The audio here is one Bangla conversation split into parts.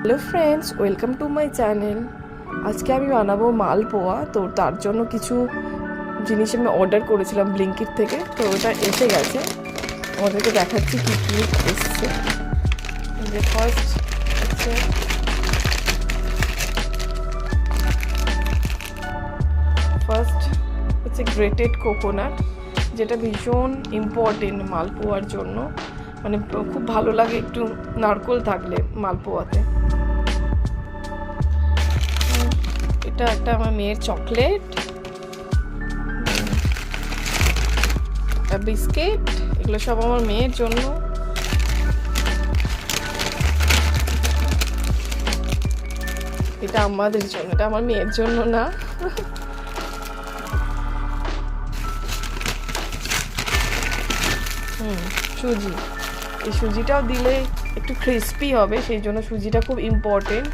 Hello friends, welcome to my channel. আজকে আমি বানাবো মালপোয়া তো তার জন্য কিছু জিনিস আমি অর্ডার করেছিলাম ব্লিঙ্কিট থেকে। তো ওটা এসে গেছে। আমাদেরকে দেখাচ্ছি কী কী এসছে। ফার্স্ট হচ্ছে ফার্স্ট হচ্ছে গ্রেটেড কোকোনাট যেটা ভীষণ ইম্পর্টেন্ট মালপোয়ার জন্য। মানে খুব ভালো লাগে একটু নারকোল থাকলে মালপোয়াতে এটা একটা আমার মেয়ের চকলেট। বিস্কিট, এগুলো সব আমার মেয়ের জন্য। এটা আমাদের জন্য, এটা আমার মেয়ের জন্য না। সুজি। এই সুজিটাও দিলে একটু ক্রিস্পি হবে, সেই জন্য সুজিটা খুব ইম্পর্টেন্ট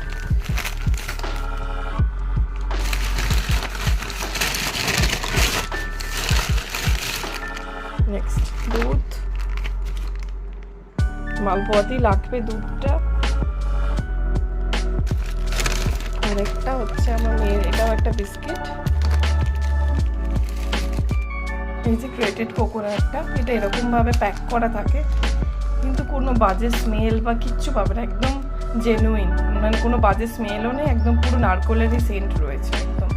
মালপোয়াতেই লাগবে দুধটা। আর একটা হচ্ছে আমার মেয়ের, এটাও একটা বিস্কিট। এই যে গ্রেটেড কোকোনাটটা এটা এরকমভাবে প্যাক করা থাকে, কিন্তু কোনো বাজে স্মেল বা কিচ্ছু পাবে না, একদম জেনুইন মানে কোনো বাজে স্মেলও নেই, একদম পুরো নারকোলেরই সেন্ট রয়েছে একদম।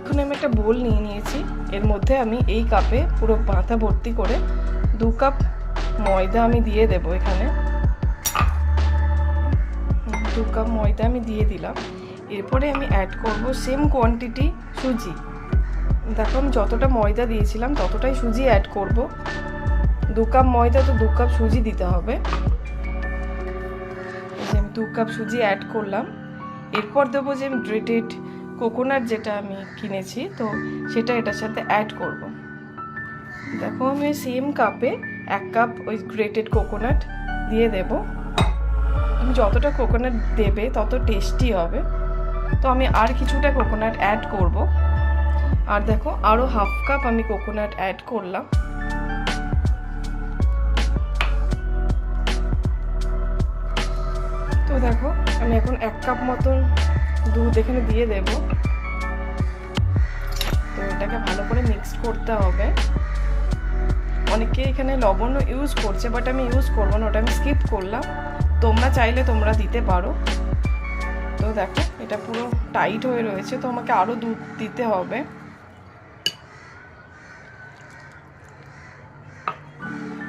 এখন আমি একটা বোল নিয়ে নিয়েছি, এর মধ্যে আমি এই কাপে পুরো মাথা ভর্তি করে দু কাপ ময়দা আমি দিয়ে দেব এখানে। দু কাপ ময়দা আমি দিয়ে দিলাম। এরপরে আমি অ্যাড করব সেম কোয়ান্টিটি সুজি। দেখো আমি যতটা ময়দা দিয়েছিলাম, ততটাই সুজি অ্যাড করব। দু কাপ ময়দা তো দু কাপ সুজি দিতে হবে। আমি দু কাপ সুজি অ্যাড করলাম। এরপর দেবো যে আমি গ্রেটেড কোকোনাট যেটা আমি কিনেছি, তো সেটা এটার সাথে অ্যাড করব। দেখো আমি সেম কাপে এক কাপ ওই গ্রেটেড কোকোনাট দিয়ে দেব। তুমি যতটা কোকোনাট দেবে, তত টেস্টি হবে। তো আমি আর কিছুটা কোকোনাট অ্যাড করব। আর দেখো আরও হাফ কাপ আমি কোকোনাট অ্যাড করলাম। তো দেখো, আমি এখন এক কাপ মতন দুধ এখানে দিয়ে দেব। তো এটাকে ভালো করে মিক্স করতে হবে। অনেকে এখানে লবণও ইউজ করছে বাট আমি ইউজ করব না, ওটা আমি স্কিপ করলাম। তোমরা চাইলে তোমরা দিতে পারো। তো দেখো, এটা পুরো টাইট হয়ে রয়েছে, তো আমাকে আরও দুধ দিতে হবে।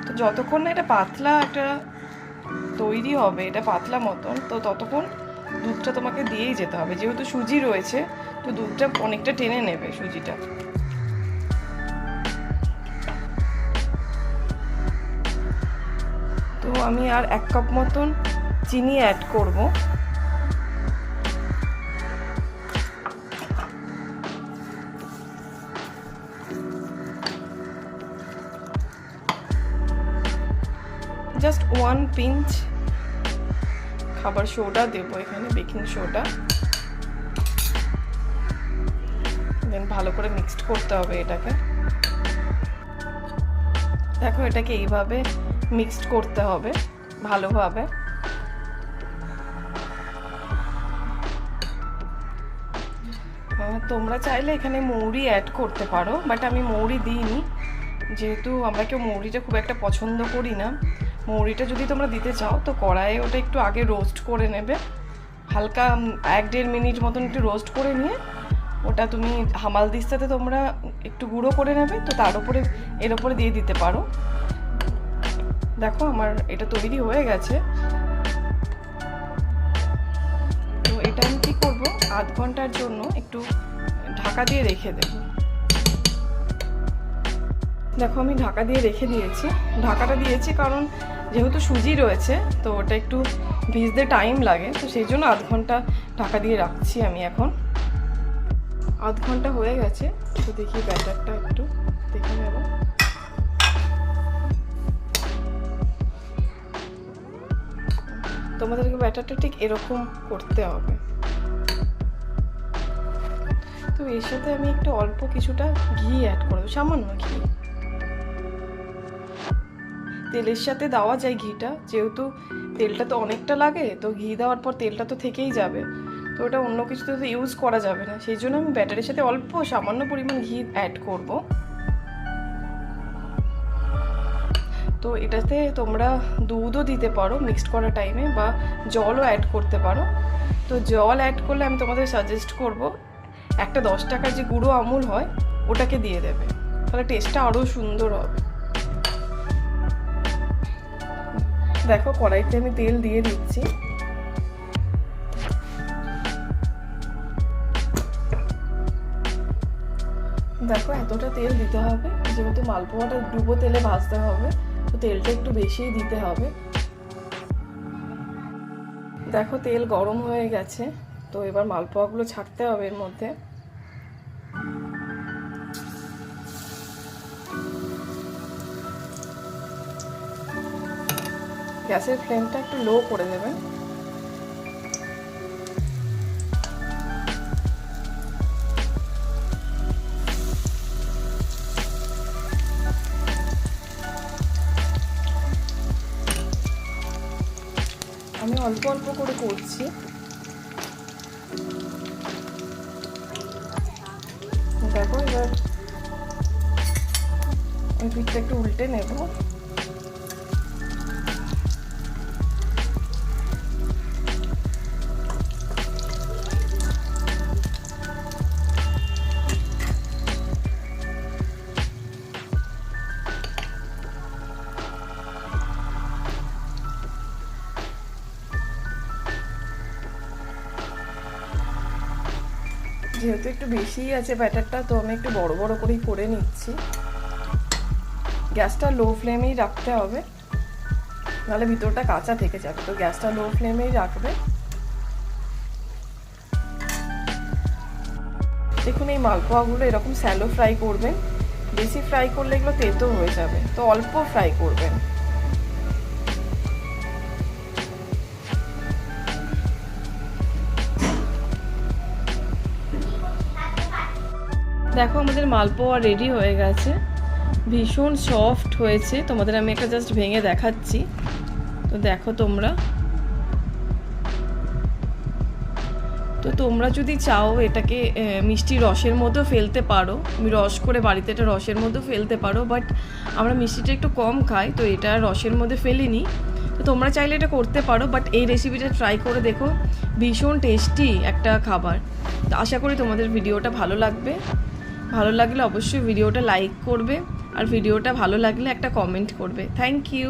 তো যতক্ষণ না এটা পাতলা একটা তৈরি হবে, এটা পাতলা মতন, তো ততক্ষণ দুধটা তোমাকে দিয়েই যেতে হবে। যেহেতু সুজি রয়েছে, তো দুধটা অনেকটা টেনে নেবে সুজিটা। তো আমি আর এক কাপ মতন চিনি অ্যাড করব। জাস্ট ওয়ান পিঞ্চ খাবার সোডা দেবো এখানে বেকিং সোডা দেন ভালো করে মিক্সড করতে হবে এটাকে। দেখো এটাকে এইভাবে মিক্সড করতে হবে, ভালোভাবে। তোমরা চাইলে এখানে মৌরি অ্যাড করতে পারো বাট আমি মৌরি দিইনি। যেহেতু আমরা কেউ মৌরিটা খুব একটা পছন্দ করি না। মৌরিটা যদি তোমরা দিতে চাও, তো কড়াইয়ে ওটা একটু আগে রোস্ট করে নেবে। হালকা এক দেড় মিনিট মতন একটু রোস্ট করে নিয়ে, ওটা তুমি হামাল দিস্তাতে তোমরা একটু গুঁড়ো করে নেবে, তো তার উপরে, এর উপরে দিয়ে দিতে পারো। দেখো আমার এটা তৈরি হয়ে গেছে। তো এটা আমি কী করব? আধ ঘণ্টার জন্য একটু ঢাকা দিয়ে রেখে দেবো। দেখো আমি ঢাকা দিয়ে রেখে দিয়েছি। ঢাকাটা দিয়েছি কারণ যেহেতু সুজি রয়েছে, তো ওটা একটু ভিজতে টাইম লাগে। তো সেই জন্য আধ ঘণ্টা ঢাকা দিয়ে রাখছি আমি এখন। আধ ঘণ্টা হয়ে গেছে। তো দেখি ব্যাটারটা একটু। তোমাদেরকে ব্যাটারটা ঠিক এরকম করতে হবে। তো এর সাথে আমি একটু অল্প কিছুটা ঘি অ্যাড করব সামান্য ঘি। তেলের সাথে দেওয়া যায় ঘিটা, যেহেতু তেলটা তো অনেকটা লাগে, তো ঘি দেওয়ার পর তেলটা তো থেকেই যাবে। তো ওটা অন্য কিছুতে তো ইউজ করা যাবে না, সেই জন্য আমি ব্যাটারের সাথে অল্প সামান্য পরিমাণ ঘি অ্যাড করব। তো এটাতে তোমরা দুধও দিতে পারো মিক্সড করার টাইমে বা জলও অ্যাড করতে পারো। তো জল অ্যাড করলে আমি তোমাদের সাজেস্ট করব, একটা দশ টাকার যে গুঁড়ো আমুল হয়, ওটাকে দিয়ে দেবে। তাহলে টেস্টটা আরও সুন্দর হবে। দেখো, কড়াইতে আমি তেল দিয়ে দিচ্ছি। দেখো, এতটা তেল দিতে হবে, যেহেতু মালপোয়াটা ডুবো তেলে ভাজতে হবে। তেলটা একটু বেশিই দিতে হবে। দেখো, তেল গরম হয়ে গেছে। তো এবার মালপোয়াগুলো ছাড়তে হবে এর মধ্যে। গ্যাসের ফ্লেমটা একটু লো করে দেবেন। আমি অল্প অল্প করে করছি। দেখো এবার পিঠটা একটু উল্টে নেব। যেহেতু একটু বেশিই আছে ব্যাটারটা, তো আমি একটু বড় বড় করেই করে নিচ্ছি। গ্যাসটা লো ফ্লেমেই রাখতে হবে, নাহলে ভিতরটা কাঁচা থেকে যাবে। তো গ্যাসটা লো ফ্লেমেই রাখবে। দেখুন, এই মালপোয়াগুলো এরকম স্যালো ফ্রাই করবেন। বেশি ফ্রাই করলে এগুলো তেতো হয়ে যাবে। তো অল্প ফ্রাই করবেন। দেখো আমাদের মালপোয়া রেডি হয়ে গেছে। ভীষণ সফট হয়েছে। তোমাদের আমি একটা জাস্ট ভেঙে দেখাচ্ছি। তো দেখো তোমরা। তো তোমরা যদি চাও এটাকে মিষ্টি রসের মধ্যেও ফেলতে পারো। রস করে বাড়িতে এটা রসের মধ্যেও ফেলতে পারো বাট আমরা মিষ্টিটা একটু কম খাই, তো এটা রসের মধ্যে ফেলিনি। তো তোমরা চাইলে এটা করতে পারো বাট এই রেসিপিটা ট্রাই করে দেখো। ভীষণ টেস্টি একটা খাবার। তো আশা করি তোমাদের ভিডিওটা ভালো লাগবে। ভালো লাগলে অবশ্যই ভিডিওটা লাইক করবে, আর ভিডিওটা ভালো লাগলে একটা কমেন্ট করবে। Thank you